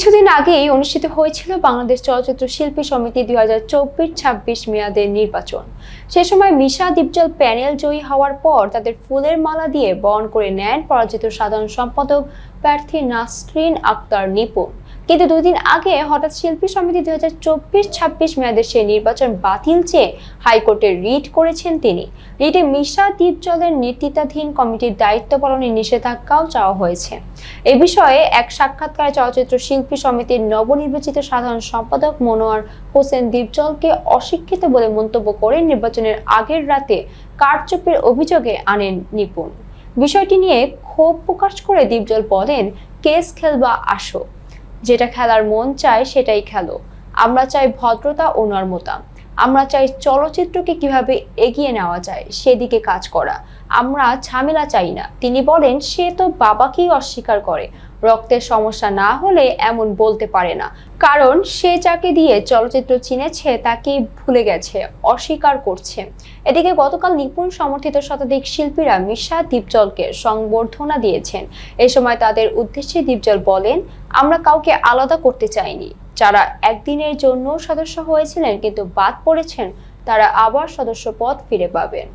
কিছুদিন আগেই অনুষ্ঠিত হয়েছিল বাংলাদেশ চলচ্চিত্র শিল্পী সমিতি দুই হাজার চব্বিশ ছাব্বিশ মেয়াদের নির্বাচন। সে সময় মিশা দীপজল প্যানেল জয়ী হওয়ার পর তাদের ফুলের মালা দিয়ে বরণ করে নেন পরাজিত সাধারণ সম্পাদক প্রার্থী নাসরিন আক্তার নিপুণ। কিন্তু দুই দিন আগে হঠাৎ শিল্পী সমিতি দুই হাজার চব্বিশ ছাব্বিশ মেয়াদের সেই নির্বাচন বাতিল চেয়ে হাইকোর্টে রিট করেছেন তিনি। রিটে মিশা দীপজলের নেতৃত্বাধীন কমিটির দায়িত্ব পালনের নিষেধাজ্ঞাও চাওয়া হয়েছে। এ বিষয়ে এক সাক্ষাৎকারে চলচ্চিত্র শিল্পী সমিতির নবনির্বাচিত সাধারণ সম্পাদক মনোয়ার হোসেন দীপজলকে অশিক্ষিত বলে মন্তব্য করে নির্বাচনের আগের রাতে কারচুপির অভিযোগে আনেন নিপুণ। বিষয়টি নিয়ে ক্ষোভ প্রকাশ করে দীপজল বলেন, কেস খেলবা আসো। যেটা খেলার মন চায় সেটাই খেলো। আমরা চাই ভদ্রতা ও নর্মতা। আমরা চাই চলচ্চিত্রকে কীভাবে এগিয়ে নেওয়া যায়, সেদিকে কাজ করা। আমরা ঝামেলা চাই না। তিনি বলেন, সে তো বাবাকেই অস্বীকার করে। রক্তের সমস্যা না হলে এমন বলতে পারে না। কারণ সে যাকে দিয়ে চলচ্চিত্র চিনেছে, তাকেই ভুলে গেছে, অস্বীকার করছে। এদিকে গতকাল নিপুণ সমর্থিত শতাধিক শিল্পীরা মিশা দীপজলকে সংবর্ধনা দিয়েছেন। এ সময় তাদের উদ্দেশ্যে দীপজল বলেন, আমরা কাউকে আলাদা করতে চাইনি। যারা একদিনের জন্য সদস্য হয়েছিলেন কিন্তু বাদ পড়েছেন তারা আবার সদস্য পদ ফিরে পাবেন।